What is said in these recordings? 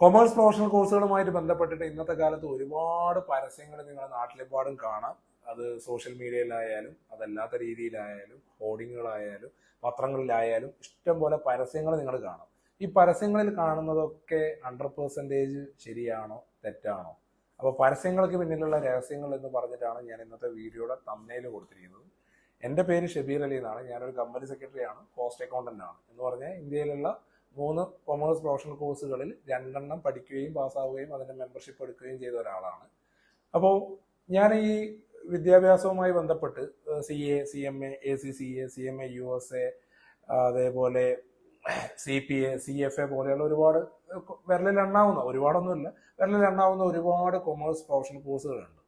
Commerce professional കോഴ്സുകളുമായിട്ട് ബന്ധപ്പെട്ടിട്ട് ഇന്നത്തെ കാലത്ത് ഒരുപാട് പരസ്യങ്ങൾ നിങ്ങളുടെ നാട്ടിലെമ്പാടും കാണാം. അത് സോഷ്യൽ മീഡിയയിലായാലും അതല്ലാത്ത രീതിയിലായാലും ഹോർഡിങ്ങുകളായാലും പത്രങ്ങളിലായാലും ഇഷ്ടംപോലെ പരസ്യങ്ങൾ നിങ്ങൾ കാണാം. ഈ പരസ്യങ്ങളിൽ കാണുന്നതൊക്കെ ഹൺഡ്രഡ് പെർസെന്റേജ് ശരിയാണോ തെറ്റാണോ? അപ്പോൾ പരസ്യങ്ങൾക്ക് പിന്നിലുള്ള രഹസ്യങ്ങൾ എന്ന് പറഞ്ഞിട്ടാണ് ഞാൻ ഇന്നത്തെ വീഡിയോയുടെ തമ്മയിൽ കൊടുത്തിരിക്കുന്നത്. എന്റെ പേര് ഷബീർ അലി എന്നാണ്. ഞാനൊരു കമ്പനി സെക്രട്ടറിയാണ് കോസ്റ്റ് അക്കൗണ്ടന്റ് ആണ്. എന്ന് പറഞ്ഞാൽ ഇന്ത്യയിലുള്ള മൂന്ന് കൊമേഴ്സ് പ്രൊഫഷണൽ കോഴ്സുകളിൽ രണ്ടെണ്ണം പഠിക്കുകയും പാസ്സാവുകയും അതിന്റെ മെമ്പർഷിപ്പ് എടുക്കുകയും ചെയ്ത ഒരാളാണ്. അപ്പോൾ ഞാൻ ഈ വിദ്യാഭ്യാസവുമായി ബന്ധപ്പെട്ട് C A C M A A C C A C M A U S A അതേപോലെ C P A C F A പോലെയുള്ള ഒരുപാട് വിരലിൽ എണ്ണാവുന്ന ഒരുപാടൊന്നുമില്ല വിരലിൽ എണ്ണാവുന്ന ഒരുപാട് കൊമേഴ്സ് പ്രൊഫഷണൽ കോഴ്സുകളുണ്ട്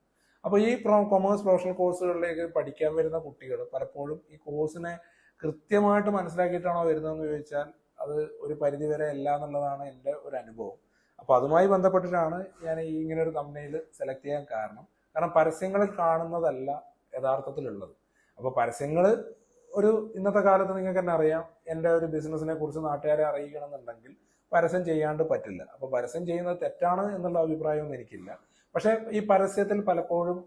അപ്പോൾ ഈ കൊമേഴ്സ് പ്രൊഫഷണൽ കോഴ്സുകളിലേക്ക് പഠിക്കാൻ വരുന്ന കുട്ടികൾ പലപ്പോഴും ഈ കോഴ്സിനെ കൃത്യമായിട്ട് മനസ്സിലാക്കിയിട്ടാണോ വരുന്നതെന്ന് ചോദിച്ചാൽ അത് ഒരു പരിധിവരെ അല്ല എന്നുള്ളതാണ് എന്റെ ഒരു അനുഭവം. അപ്പോൾ അതുമായി ബന്ധപ്പെട്ടിട്ടാണ് ഞാൻ ഈ ഇങ്ങനെ ഒരു കമ്പനിയിൽ സെലക്ട് ചെയ്യാൻ കാരണം. കാരണം പരസ്യങ്ങളിൽ കാണുന്നതല്ല യഥാർത്ഥത്തിലുള്ളത്. അപ്പോൾ പരസ്യങ്ങൾ ഒരു ഇന്നത്തെ കാലത്ത് നിങ്ങൾക്ക് തന്നെ അറിയാം എന്റെ ഒരു ബിസിനസ്സിനെ കുറിച്ച് നാട്ടുകാരെ അറിയിക്കണമെന്നുണ്ടെങ്കിൽ പരസ്യം ചെയ്യാണ്ട് പറ്റില്ല. അപ്പോൾ പരസ്യം ചെയ്യുന്നത് തെറ്റാണ് എന്നുള്ള അഭിപ്രായമൊന്നും എനിക്കില്ല. പക്ഷേ ഈ പരസ്യത്തിൽ പലപ്പോഴും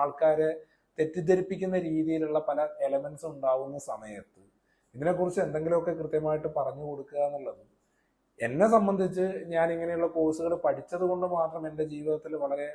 ആൾക്കാരെ തെറ്റിദ്ധരിപ്പിക്കുന്ന രീതിയിലുള്ള പല എലമെന്റ്സ് ഉണ്ടാവുന്ന സമയത്ത് ഇതിനെക്കുറിച്ച് എന്തെങ്കിലുമൊക്കെ കൃത്യമായിട്ട് പറഞ്ഞു കൊടുക്കുക എന്നുള്ളത് എന്നെ സംബന്ധിച്ച് ഞാൻ ഇങ്ങനെയുള്ള കോഴ്സുകൾ പഠിച്ചത് കൊണ്ട് മാത്രം എന്റെ ജീവിതത്തിൽ വളരെ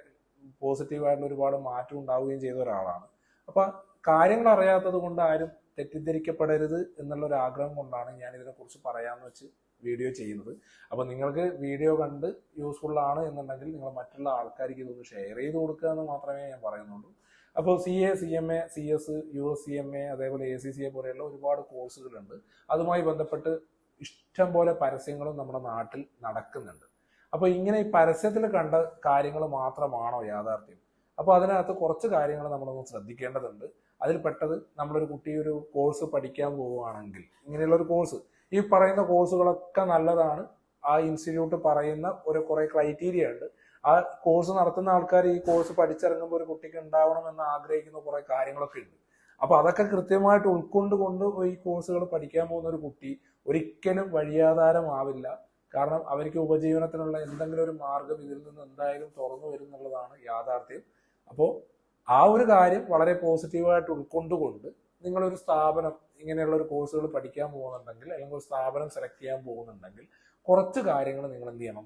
പോസിറ്റീവായിട്ടുള്ള ഒരുപാട് മാറ്റം ഉണ്ടാവുകയും ചെയ്ത ഒരാളാണ്. അപ്പൊ കാര്യങ്ങൾ അറിയാത്തത് കൊണ്ട് ആരും തെറ്റിദ്ധരിക്കപ്പെടരുത് എന്നുള്ള ഒരു ആഗ്രഹം കൊണ്ടാണ് ഞാൻ ഇതിനെക്കുറിച്ച് പറയാമെന്ന് വെച്ച് വീഡിയോ ചെയ്യുന്നത്. അപ്പോൾ നിങ്ങൾക്ക് വീഡിയോ കണ്ട് യൂസ്ഫുൾ ആണ് എന്നുണ്ടെങ്കിൽ നിങ്ങൾ മറ്റുള്ള ആൾക്കാർക്ക് ഇതൊന്ന് ഷെയർ ചെയ്ത് കൊടുക്കുക എന്ന് മാത്രമേ ഞാൻ പറയുന്നുള്ളൂ. അപ്പോൾ C A C M A C S U S C M A അതേപോലെ എ സി സി എ പോലെയുള്ള ഒരുപാട് കോഴ്സുകളുണ്ട്. അതുമായി ബന്ധപ്പെട്ട് ഇഷ്ടം പോലെ പരസ്യങ്ങളും നമ്മുടെ നാട്ടിൽ നടക്കുന്നുണ്ട്. അപ്പോൾ ഇങ്ങനെ ഈ പരസ്യത്തിൽ കണ്ട കാര്യങ്ങൾ മാത്രമാണോ യാഥാർത്ഥ്യം? അപ്പോൾ അതിനകത്ത് കുറച്ച് കാര്യങ്ങൾ നമ്മളൊന്ന് ശ്രദ്ധിക്കേണ്ടതുണ്ട്. അതിൽ പെട്ടത് നമ്മളൊരു കുട്ടി ഒരു കോഴ്സ് പഠിക്കാൻ പോവുകയാണെങ്കിൽ ഇങ്ങനെയുള്ള ഒരു കോഴ്സ്. ഈ പറയുന്ന കോഴ്സുകളൊക്കെ നല്ലതാണ്. ആ ഇൻസ്റ്റിറ്റ്യൂട്ട് പറയുന്ന ഒരു കുറേ ക്രൈറ്റീരിയ ഉണ്ട്. ആ കോഴ്സ് നടത്തുന്ന ആൾക്കാർ ഈ കോഴ്സ് പഠിച്ചിറങ്ങുമ്പോൾ ഒരു കുട്ടിക്ക് ഉണ്ടാവണം എന്ന് ആഗ്രഹിക്കുന്ന കുറെ കാര്യങ്ങളൊക്കെ ഉണ്ട്. അപ്പൊ അതൊക്കെ കൃത്യമായിട്ട് ഉൾക്കൊണ്ടുകൊണ്ട് ഈ കോഴ്സുകൾ പഠിക്കാൻ പോകുന്ന ഒരു കുട്ടി ഒരിക്കലും വഴിയാധാരമാവില്ല. കാരണം അവർക്ക് ഉപജീവനത്തിനുള്ള എന്തെങ്കിലും ഒരു മാർഗം ഇതിൽ നിന്ന് എന്തായാലും തുറന്നു വരും എന്നുള്ളതാണ് യാഥാർത്ഥ്യം. അപ്പോൾ ആ ഒരു കാര്യം വളരെ പോസിറ്റീവായിട്ട് ഉൾക്കൊണ്ടുകൊണ്ട് നിങ്ങളൊരു സ്ഥാപനം ഇങ്ങനെയുള്ള ഒരു കോഴ്സുകൾ പഠിക്കാൻ പോകുന്നുണ്ടെങ്കിൽ അല്ലെങ്കിൽ ഒരു സ്ഥാപനം സെലക്ട് ചെയ്യാൻ പോകുന്നുണ്ടെങ്കിൽ കുറച്ച് കാര്യങ്ങൾ നിങ്ങൾ എന്ത് ചെയ്യണം?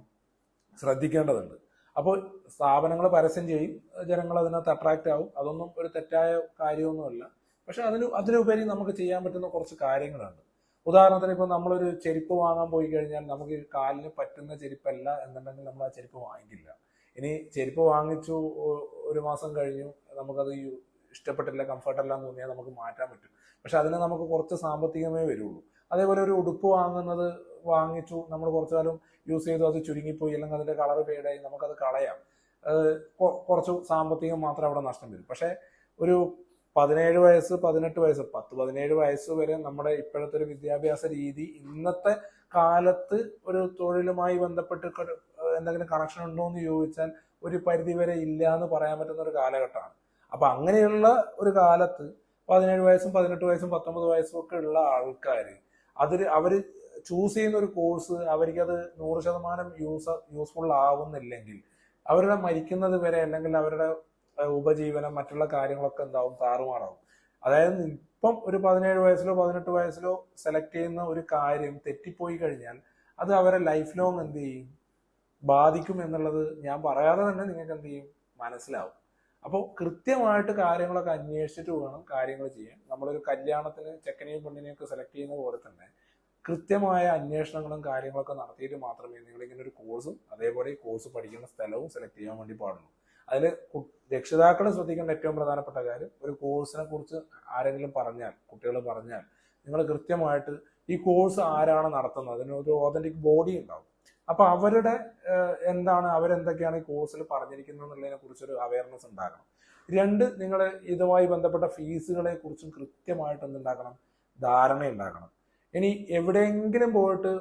ശ്രദ്ധിക്കേണ്ടതുണ്ട്. അപ്പോൾ സ്ഥാപനങ്ങൾ പരസ്യം ചെയ്യും ജനങ്ങൾ അതിനകത്ത് അട്രാക്റ്റ് ആവും. അതൊന്നും ഒരു തെറ്റായ കാര്യമൊന്നുമല്ല. പക്ഷെ അതിന് അതിനുപരി നമുക്ക് ചെയ്യാൻ പറ്റുന്ന കുറച്ച് കാര്യങ്ങളുണ്ട്. ഉദാഹരണത്തിന് ഇപ്പോൾ നമ്മളൊരു ചെരുപ്പ് വാങ്ങാൻ പോയി കഴിഞ്ഞാൽ നമുക്ക് കാലിന് പറ്റുന്ന ചെരുപ്പല്ല എന്നുണ്ടെങ്കിൽ നമ്മൾ ആ ചെരുപ്പ് വാങ്ങിക്കില്ല. ഇനി ചെരുപ്പ് വാങ്ങിച്ചു ഒരു മാസം കഴിഞ്ഞു നമുക്കത് ഇഷ്ടപ്പെട്ടില്ല കംഫർട്ടല്ല എന്ന് തോന്നിയാൽ നമുക്ക് മാറ്റാൻ പറ്റും. പക്ഷെ അതിന് നമുക്ക് കുറച്ച് സാമ്പത്തികമേ വരുള്ളൂ. അതേപോലെ ഒരു ഉടുപ്പ് വാങ്ങുന്നത് വാങ്ങിച്ചു നമ്മൾ കുറച്ചു കാലം യൂസ് ചെയ്തു അത് ചുരുങ്ങിപ്പോയി അല്ലെങ്കിൽ അതിന്റെ കളർ ഫെയ്ഡായി നമുക്കത് കളയാം. കുറച്ച് സാമ്പത്തികം മാത്രം അവിടെ നഷ്ടം വരും. പക്ഷെ ഒരു പതിനേഴ് വയസ്സ് പതിനെട്ട് വയസ്സ് പത്ത് പതിനേഴ് വയസ്സ് വരെ നമ്മുടെ ഇപ്പോഴത്തെ ഒരു വിദ്യാഭ്യാസ രീതി ഇന്നത്തെ കാലത്ത് ഒരു തൊഴിലുമായി ബന്ധപ്പെട്ട് എന്തെങ്കിലും കണക്ഷൻ ഉണ്ടോ എന്ന് ചോദിച്ചാൽ ഒരു പരിധി വരെ ഇല്ല എന്ന് പറയാൻ പറ്റുന്ന ഒരു കാലഘട്ടമാണ്. അപ്പൊ അങ്ങനെയുള്ള ഒരു കാലത്ത് പതിനേഴ് വയസ്സും പതിനെട്ട് വയസ്സും പത്തൊമ്പത് വയസ്സും ഒക്കെ ഉള്ള ആൾക്കാർ അതിൽ അവർ ചൂസ് ചെയ്യുന്ന ഒരു കോഴ്സ് അവർക്കത് നൂറ് ശതമാനം യൂസ് യൂസ്ഫുൾ ആവുന്നില്ലെങ്കിൽ അവരുടെ മരിക്കുന്നത് വരെ അല്ലെങ്കിൽ അവരുടെ ഉപജീവനം മറ്റുള്ള കാര്യങ്ങളൊക്കെ എന്താവും? താറുമാറാവും. അതായത് ഇപ്പം ഒരു പതിനേഴ് വയസ്സിലോ പതിനെട്ട് വയസ്സിലോ സെലക്ട് ചെയ്യുന്ന ഒരു കാര്യം തെറ്റിപ്പോയി കഴിഞ്ഞാൽ അത് അവരെ ലൈഫ് ലോങ് എന്ത് ചെയ്യും? ബാധിക്കും എന്നുള്ളത് ഞാൻ പറയാതെ തന്നെ നിങ്ങൾക്ക് എന്ത് ചെയ്യും? മനസ്സിലാവും. അപ്പോൾ കൃത്യമായിട്ട് കാര്യങ്ങളൊക്കെ അന്വേഷിച്ചിട്ട് വേണം കാര്യങ്ങൾ ചെയ്യാൻ. നമ്മളൊരു കല്യാണത്തിന് ചെക്കനെയും പെണ്ണിനെയും ഒക്കെ സെലക്ട് ചെയ്യുന്ന പോലെ തന്നെ കൃത്യമായ അന്വേഷണങ്ങളും കാര്യങ്ങളൊക്കെ നടത്തിയിട്ട് മാത്രമേ നിങ്ങൾ ഇങ്ങനെ ഒരു കോഴ്സും അതേപോലെ ഈ കോഴ്സ് പഠിക്കുന്ന സ്ഥലവും സെലക്ട് ചെയ്യാൻ വേണ്ടി പാടുള്ളൂ. അതിൽ രക്ഷിതാക്കൾ ശ്രദ്ധിക്കേണ്ട ഏറ്റവും പ്രധാനപ്പെട്ട കാര്യം ഒരു കോഴ്സിനെ കുറിച്ച് ആരെങ്കിലും പറഞ്ഞാൽ കുട്ടികൾ പറഞ്ഞാൽ നിങ്ങൾ കൃത്യമായിട്ട് ഈ കോഴ്സ് ആരാണ് നടത്തുന്നത്? അതിന് ഒരു ഓതന്റിക് ബോഡി ഉണ്ടാവും. അപ്പൊ അവരുടെ എന്താണ് അവരെന്തൊക്കെയാണ് ഈ കോഴ്സിൽ പറഞ്ഞിരിക്കുന്നത് എന്നുള്ളതിനെ കുറിച്ചൊരു അവയർനെസ് ഉണ്ടാക്കണം രണ്ട് നിങ്ങൾ ഇതുമായി ബന്ധപ്പെട്ട ഫീസുകളെ കുറിച്ചും കൃത്യമായിട്ട് എന്തുണ്ടാക്കണം ധാരണ ഉണ്ടാക്കണം ഇനി എവിടെയെങ്കിലും പോയിട്ട്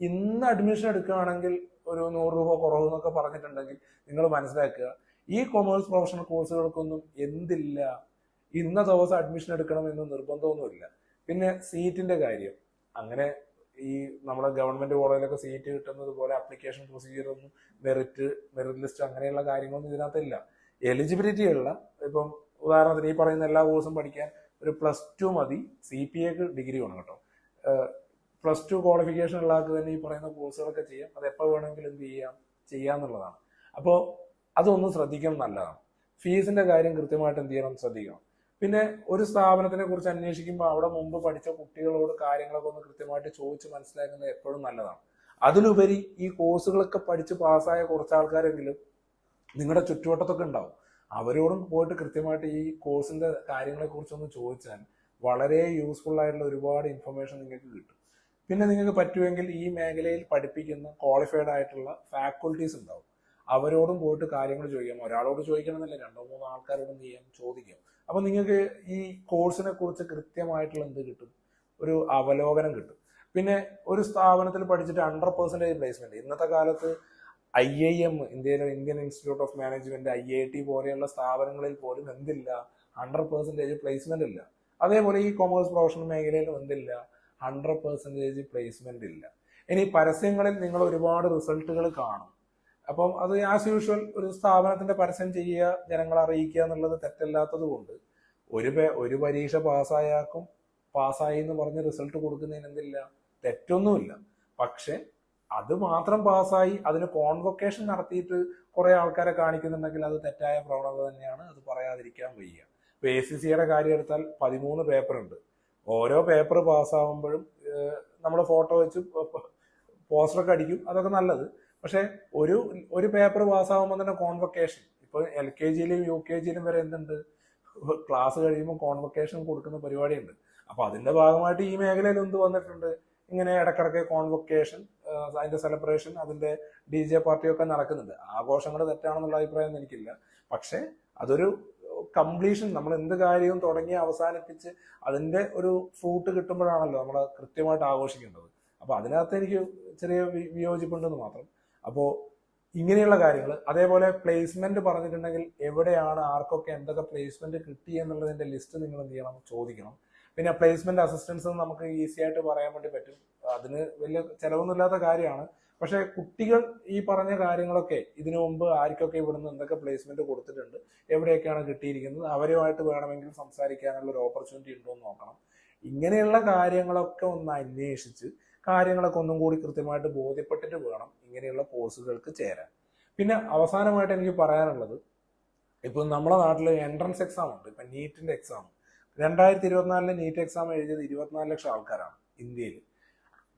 ഇന്ന് അഡ്മിഷൻ എടുക്കുകയാണെങ്കിൽ ഒരു നൂറ് രൂപ കുറവ് എന്നൊക്കെ പറഞ്ഞിട്ടുണ്ടെങ്കിൽ നിങ്ങൾ മനസ്സിലാക്കുക ഈ കൊമേഴ്സ് പ്രൊഫഷണൽ കോഴ്സുകൾക്കൊന്നും എന്തില്ല. ഇന്ന ദിവസം അഡ്മിഷൻ എടുക്കണം എന്ന് നിർബന്ധമൊന്നുമില്ല. പിന്നെ സീറ്റിന്റെ കാര്യം. അങ്ങനെ ഈ നമ്മുടെ ഗവൺമെന്റ് കോളേജിലൊക്കെ സീറ്റ് കിട്ടുന്നത് പോലെ അപ്ലിക്കേഷൻ പ്രൊസീജിയർ ഒന്നും മെറിറ്റ് മെറിറ്റ് ലിസ്റ്റ് അങ്ങനെയുള്ള കാര്യങ്ങളൊന്നും ഇതിനകത്തില്ല. എലിജിബിലിറ്റി ഉള്ള ഇപ്പം ഉദാഹരണത്തിന് ഈ പറയുന്ന എല്ലാ കോഴ്സും പഠിക്കാൻ ഒരു പ്ലസ് ടു മതി. സി പി എക്ക് ഡിഗ്രി വേണം കേട്ടോ. പ്ലസ് ടു ക്വാളിഫിക്കേഷൻ ഉള്ളവർക്ക് തന്നെ ഈ പറയുന്ന കോഴ്സുകളൊക്കെ ചെയ്യാം. അത് എപ്പോൾ വേണമെങ്കിലും എന്ത് ചെയ്യാം? ചെയ്യാന്നുള്ളതാണ്. അപ്പോൾ അതൊന്നും ശ്രദ്ധിക്കണം നല്ലതാണ്. ഫീസിന്റെ കാര്യം കൃത്യമായിട്ട് എന്ത് ചെയ്യണം? ശ്രദ്ധിക്കണം. പിന്നെ ഒരു സ്ഥാപനത്തിനെ കുറിച്ച് അന്വേഷിക്കുമ്പോൾ അവിടെ മുമ്പ് പഠിച്ച കുട്ടികളോട് കാര്യങ്ങളൊക്കെ ഒന്ന് കൃത്യമായിട്ട് ചോദിച്ച് മനസ്സിലാക്കുന്നത് എപ്പോഴും നല്ലതാണ്. അതിലുപരി ഈ കോഴ്സുകളൊക്കെ പഠിച്ച് പാസ്സായ കുറച്ച് ആൾക്കാരെങ്കിലും നിങ്ങളുടെ ചുറ്റുവട്ടത്തൊക്കെ ഉണ്ടാവും. അവരോടും പോയിട്ട് കൃത്യമായിട്ട് ഈ കോഴ്സിന്റെ കാര്യങ്ങളെ കുറിച്ചൊന്ന് ചോദിച്ചാൽ വളരെ യൂസ്ഫുൾ ആയിട്ടുള്ള ഒരുപാട് ഇൻഫർമേഷൻ നിങ്ങൾക്ക് കിട്ടും. പിന്നെ നിങ്ങൾക്ക് പറ്റുമെങ്കിൽ ഈ മേഖലയിൽ പഠിപ്പിക്കുന്ന ക്വാളിഫൈഡ് ആയിട്ടുള്ള ഫാക്കൽറ്റീസ് ഉണ്ടാവും. അവരോടും പോയിട്ട് കാര്യങ്ങൾ ചോദിക്കാം. ഒരാളോട് ചോദിക്കണമെന്നില്ല രണ്ടോ മൂന്നോ ആൾക്കാരോട് എന്ത് ചെയ്യാം ചോദിക്കാം. അപ്പൊ നിങ്ങൾക്ക് ഈ കോഴ്സിനെ കുറിച്ച് കൃത്യമായിട്ടുള്ള എന്ത് കിട്ടും? ഒരു അവലോകനം കിട്ടും. പിന്നെ ഒരു സ്ഥാപനത്തിൽ പഠിച്ചിട്ട് ഹൺഡ്രഡ് പെർസെന്റേജ് പ്ലേസ്മെന്റ് ഇന്നത്തെ കാലത്ത് ഐ ഐ എം ഇന്ത്യയിലെ Indian institute of management I I T പോലെയുള്ള സ്ഥാപനങ്ങളിൽ പോലും എന്തില്ല? ഹൺഡ്രഡ് പെർസെന്റേജ് പ്ലേസ്മെന്റ് ഇല്ല. അതേപോലെ ഈ കോമേഴ്സ് പ്രൊഫഷണൽ മേഖലയിൽ എന്തില്ല ഹൺഡ്രഡ് പെർസെന്റേജ് പ്ലേസ്മെന്റ് ഇല്ല. ഇനി പരസ്യങ്ങളിൽ നിങ്ങൾ ഒരുപാട് റിസൾട്ടുകൾ കാണും. അപ്പം അത് ആസ് യൂഷ്വൽ ഒരു സ്ഥാപനത്തിന്റെ പരസ്യം ചെയ്യുക ജനങ്ങളെ അറിയിക്കുക എന്നുള്ളത് തെറ്റല്ലാത്തത് കൊണ്ട് ഒരു ഒരു പരീക്ഷ പാസ്സായാക്കും പാസ്സായി എന്ന് പറഞ്ഞ് റിസൾട്ട് കൊടുക്കുന്നതിന് എന്തില്ല? തെറ്റൊന്നുമില്ല. പക്ഷെ അത് മാത്രം പാസ്സായി അതിന് കോൺവൊക്കേഷൻ നടത്തിയിട്ട് കുറെ ആൾക്കാരെ കാണിക്കുന്നുണ്ടെങ്കിൽ അത് തെറ്റായ പ്രവണത തന്നെയാണ്. അത് പറയാതിരിക്കാൻ വയ്യ. ഇപ്പൊ എ സി സിയുടെ കാര്യം എടുത്താൽ പതിമൂന്ന് പേപ്പർ ഉണ്ട് ഓരോ പേപ്പർ പാസ്സാവുമ്പോഴും നമ്മൾ ഫോട്ടോ വെച്ച് പോസ്റ്ററൊക്കെ അടിക്കും. അതൊക്കെ നല്ലത്. പക്ഷേ ഒരു ഒരു പേപ്പർ പാസ്സാവുമ്പോൾ തന്നെ കോൺവൊക്കേഷൻ ഇപ്പൊ എൽ കെ ജിയിലും യു കെ ജിയിലും വരെ എന്തുണ്ട്? ക്ലാസ് കഴിയുമ്പോൾ കോൺവൊക്കേഷൻ കൊടുക്കുന്ന പരിപാടിയുണ്ട്. അപ്പൊ അതിന്റെ ഭാഗമായിട്ട് ഈ മേഖലയിൽ എന്ത് വന്നിട്ടുണ്ട്? ഇങ്ങനെ ഇടക്കിടക്ക് കോൺവൊക്കേഷൻ അതിന്റെ സെലിബ്രേഷൻ അതിന്റെ ഡി ജെ പാർട്ടിയൊക്കെ നടക്കുന്നുണ്ട്. ആഘോഷങ്ങൾ തെറ്റാണെന്നുള്ള അഭിപ്രായം എനിക്കില്ല. പക്ഷെ അതൊരു കംപ്ലീഷൻ നമ്മൾ എന്ത് കാര്യവും തുടങ്ങി അവസാനിപ്പിച്ച് അതിന്റെ ഒരു ഫ്രൂട്ട് കിട്ടുമ്പോഴാണല്ലോ നമ്മൾ കൃത്യമായിട്ട് ആഘോഷിക്കേണ്ടത്. അപ്പൊ അതിനകത്ത് എനിക്ക് ചെറിയ വിയോജിപ്പുണ്ടെന്ന് മാത്രം. അപ്പോൾ ഇങ്ങനെയുള്ള കാര്യങ്ങൾ അതേപോലെ പ്ലേസ്മെന്റ് പറഞ്ഞിട്ടുണ്ടെങ്കിൽ എവിടെയാണ് ആർക്കൊക്കെ എന്തൊക്കെ പ്ലേസ്മെന്റ് കിട്ടി എന്നുള്ളതിന്റെ ലിസ്റ്റ് നിങ്ങൾ എന്ത് ചെയ്യണം ചോദിക്കണം. പിന്നെ പ്ലേസ്മെന്റ് അസിസ്റ്റൻസ് നമുക്ക് ഈസി ആയിട്ട് പറയാൻ വേണ്ടി പറ്റും. അതിന് വലിയ ചിലവൊന്നുമില്ലാത്ത കാര്യമാണ്. പക്ഷെ കുട്ടികൾ ഈ പറഞ്ഞ കാര്യങ്ങളൊക്കെ ഇതിനു മുമ്പ് ആർക്കൊക്കെ ഇവിടുന്ന് എന്തൊക്കെ പ്ലേസ്മെന്റ് കൊടുത്തിട്ടുണ്ട് എവിടെയൊക്കെയാണ് കിട്ടിയിരിക്കുന്നത് അവരുമായിട്ട് വേണമെങ്കിൽ സംസാരിക്കാനുള്ള ഒരു ഓപ്പർച്യൂണിറ്റി ഉണ്ടോ എന്ന് നോക്കണം. ഇങ്ങനെയുള്ള കാര്യങ്ങളൊക്കെ ഒന്ന് അന്വേഷിച്ച് കാര്യങ്ങളൊക്കെ ഒന്നും കൂടി കൃത്യമായിട്ട് ബോധ്യപ്പെട്ടിട്ട് വേണം ഇങ്ങനെയുള്ള കോഴ്സുകൾക്ക് ചേരാൻ. പിന്നെ അവസാനമായിട്ട് എനിക്ക് പറയാനുള്ളത് ഇപ്പൊ നമ്മുടെ നാട്ടിൽ എൻട്രൻസ് എക്സാം ഉണ്ട് ഇപ്പൊ നീറ്റിന്റെ എക്സാം രണ്ടായിരത്തി ഇരുപത്തിനാലിലെ നീറ്റ് എക്സാം എഴുതിയത് ഇരുപത്തിനാല് ലക്ഷം ആൾക്കാരാണ് ഇന്ത്യയിൽ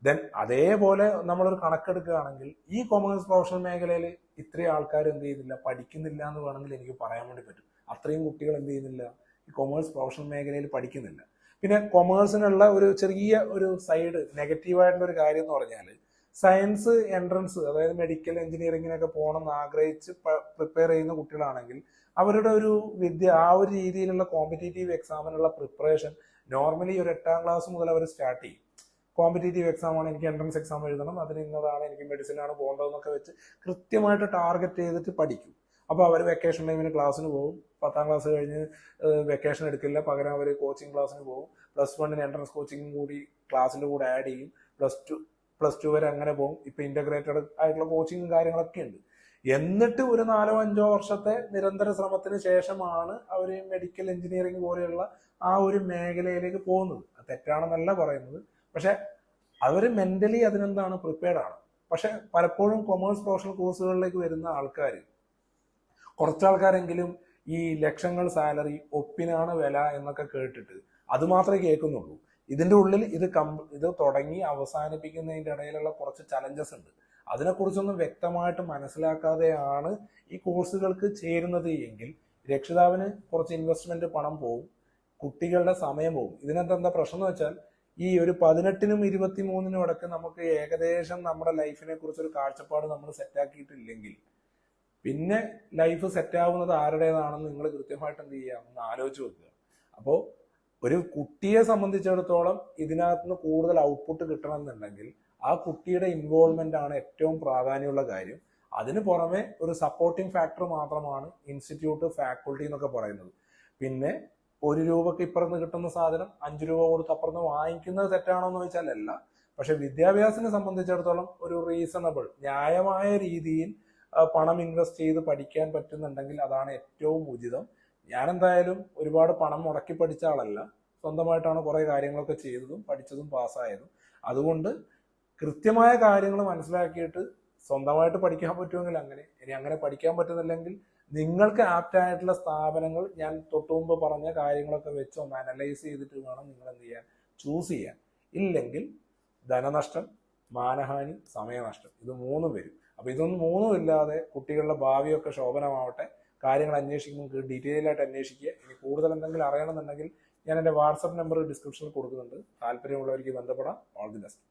ദെൻ അതേപോലെ നമ്മളൊരു കണക്കെടുക്കുകയാണെങ്കിൽ ഈ കോമേഴ്സ് പ്രൊഫഷണൽ മേഖലയിൽ ഇത്രയും ആൾക്കാർ എന്ത് ചെയ്യുന്നില്ല പഠിക്കുന്നില്ല എന്ന് വേണമെങ്കിൽ എനിക്ക് പറയാൻ വേണ്ടി പറ്റും. അത്രയും കുട്ടികൾ എന്ത് ചെയ്യുന്നില്ല ഈ കൊമേഴ്സ് പ്രൊഫഷണൽ മേഖലയിൽ പഠിക്കുന്നില്ല. പിന്നെ കൊമേഴ്സിനുള്ള ഒരു ചെറിയ ഒരു സൈഡ് നെഗറ്റീവായിട്ടുള്ള ഒരു കാര്യം എന്ന് പറഞ്ഞാൽ സയൻസ് എൻട്രൻസ് അതായത് മെഡിക്കൽ എഞ്ചിനീയറിങ്ങിനൊക്കെ പോകണം എന്ന് ആഗ്രഹിച്ച് പ്രിപ്പയർ ചെയ്യുന്ന കുട്ടികളാണെങ്കിൽ അവരുടെ ഒരു വിദ്യ ആ ഒരു രീതിയിലുള്ള കോമ്പറ്റേറ്റീവ് എക്സാമിനുള്ള പ്രിപ്പറേഷൻ നോർമലി ഒരു എട്ടാം ക്ലാസ് മുതൽ അവർ സ്റ്റാർട്ട് ചെയ്യും. കോമ്പറ്റേറ്റീവ് എക്സാം ആണ് എനിക്ക് എൻട്രൻസ് എക്സാം എഴുതണം. അതിന് ഇന്നതാണ് എനിക്ക് മെഡിസിനാണ് പോകേണ്ടതെന്നൊക്കെ വെച്ച് കൃത്യമായിട്ട് ടാർഗറ്റ് ചെയ്തിട്ട് പഠിക്കും. അപ്പോൾ അവർ വെക്കേഷൻ ടൈമിന് ക്ലാസ്സിന് പോകും. പത്താം ക്ലാസ് കഴിഞ്ഞ് വെക്കേഷൻ എടുക്കില്ല. പകരം അവർ കോച്ചിങ് ക്ലാസ്സിന് പോകും. പ്ലസ് വണ്ണിന് എൻട്രൻസ് കോച്ചിങ്ങും കൂടി ക്ലാസ്സിന്റെ കൂടെ ആഡ് ചെയ്യും. പ്ലസ് ടു പ്ലസ് ടു വരെ അങ്ങനെ പോകും. ഇപ്പം ഇന്റഗ്രേറ്റഡ് ആയിട്ടുള്ള കോച്ചിങ്ങും കാര്യങ്ങളൊക്കെ ഉണ്ട്. എന്നിട്ട് ഒരു നാലോ അഞ്ചോ വർഷത്തെ നിരന്തര ശ്രമത്തിന് ശേഷമാണ് അവർ മെഡിക്കൽ എഞ്ചിനീയറിംഗ് പോലെയുള്ള ആ ഒരു മേഖലയിലേക്ക് പോകുന്നത്. തെറ്റാണെന്നല്ല പറയുന്നത്. പക്ഷെ അവർ മെന്റലി അതിനെന്താണ് പ്രിപ്പയർഡ് ആണ്. പക്ഷെ പലപ്പോഴും കൊമേഴ്സ് പ്രൊഫഷണൽ കോഴ്സുകളിലേക്ക് വരുന്ന ആൾക്കാർ കുറച്ച് ആൾക്കാരെങ്കിലും ഈ ലക്ഷങ്ങൾ സാലറി ഒപ്പിനാണ് വില എന്നൊക്കെ കേട്ടിട്ട് അത് മാത്രമേ കേൾക്കുന്നുള്ളൂ. ഇതിന്റെ ഉള്ളിൽ ഇത് കം ഇത് തുടങ്ങി അവസാനിപ്പിക്കുന്നതിന്റെ ഇടയിലുള്ള കുറച്ച് ചലഞ്ചസ് ഉണ്ട്. അതിനെക്കുറിച്ചൊന്നും വ്യക്തമായിട്ട് മനസ്സിലാക്കാതെയാണ് ഈ കോഴ്സുകൾക്ക് ചേരുന്നത് എങ്കിൽ രക്ഷിതാവിന് കുറച്ച് ഇൻവെസ്റ്റ്മെന്റ് പണം പോവും കുട്ടികളുടെ സമയം പോവും. ഇതിനെന്താ പ്രശ്നം എന്ന് വെച്ചാൽ ഈ ഒരു പതിനെട്ടിനും ഇരുപത്തി മൂന്നിനും ഇടയ്ക്ക് നമുക്ക് ഏകദേശം നമ്മുടെ ലൈഫിനെ കുറിച്ച് ഒരു കാഴ്ചപ്പാട് നമ്മൾ സെറ്റാക്കിയിട്ടില്ലെങ്കിൽ പിന്നെ ലൈഫ് സെറ്റ് ആവുന്നത് ആരുടേതാണെന്ന് നിങ്ങൾ കൃത്യമായിട്ട് എന്ത് ചെയ്യുക ഒന്ന് ആലോചിച്ച് വെക്കുക അപ്പോൾ ഒരു കുട്ടിയെ സംബന്ധിച്ചിടത്തോളം ഇതിനകത്ത് നിന്ന് കൂടുതൽ ഔട്ട്പുട്ട് കിട്ടണമെന്നുണ്ടെങ്കിൽ ആ കുട്ടിയുടെ ഇൻവോൾവ്മെന്റ് ആണ് ഏറ്റവും പ്രാധാന്യമുള്ള കാര്യം. അതിന് പുറമെ ഒരു സപ്പോർട്ടിംഗ് ഫാക്ടർ മാത്രമാണ് ഇൻസ്റ്റിറ്റ്യൂട്ട് ഫാക്കൾട്ടി എന്നൊക്കെ പറയുന്നത്. പിന്നെ ഒരു രൂപക്ക് ഇപ്പുറത്ത് കിട്ടുന്ന സാധനം അഞ്ച് രൂപ കൊടുത്ത് അപ്പുറത്ത് വാങ്ങിക്കുന്നത് തെറ്റാണോ എന്ന് ചോദിച്ചാൽ അല്ല. പക്ഷെ വിദ്യാഭ്യാസത്തിനെ സംബന്ധിച്ചിടത്തോളം ഒരു റീസണബിൾ ന്യായമായ രീതിയിൽ പണം ഇൻവെസ്റ്റ് ചെയ്ത് പഠിക്കാൻ പറ്റുന്നുണ്ടെങ്കിൽ അതാണ് ഏറ്റവും ഉചിതം. ഞാൻ എന്തായാലും ഒരുപാട് പണം മുടക്കി പഠിച്ച ആളല്ല. സ്വന്തമായിട്ടാണ് കുറെ കാര്യങ്ങളൊക്കെ ചെയ്തതും പഠിച്ചതും പാസ്സായതും. അതുകൊണ്ട് കൃത്യമായ കാര്യങ്ങൾ മനസ്സിലാക്കിയിട്ട് സ്വന്തമായിട്ട് പഠിക്കാൻ പറ്റുമെങ്കിൽ അങ്ങനെ ഇനി അങ്ങനെ പഠിക്കാൻ പറ്റുന്നില്ലെങ്കിൽ നിങ്ങൾക്ക് ആപ്റ്റ് ആയിട്ടുള്ള സ്ഥാപനങ്ങൾ ഞാൻ തൊട്ടു മുമ്പ് പറഞ്ഞ കാര്യങ്ങളൊക്കെ വെച്ച് ഒന്ന് അനലൈസ് ചെയ്തിട്ട് വേണം നിങ്ങൾ എന്ത് ചെയ്യാൻ. ചൂസ് ചെയ്യാൻ. ഇല്ലെങ്കിൽ ധനനഷ്ടം മാനഹാനി സമയനഷ്ടം. ഇത് മൂന്നും വരും. അപ്പൊ ഇതൊന്നും മൂന്നും ഇല്ലാതെ കുട്ടികളുടെ ഭാവിയൊക്കെ ശോഭനമാവട്ടെ. കാര്യങ്ങൾ അന്വേഷിക്കുമ്പോൾ ഡീറ്റെയിൽ ആയിട്ട് അന്വേഷിക്കുക. ഇനി കൂടുതൽ എന്തെങ്കിലും അറിയണമെന്നുണ്ടെങ്കിൽ ഞാൻ എന്റെ വാട്സപ്പ് നമ്പർ ഡിസ്ക്രിപ്ഷനിൽ കൊടുക്കുന്നുണ്ട്. താല്പര്യമുള്ളവർക്ക് ബന്ധപ്പെടാം. All the best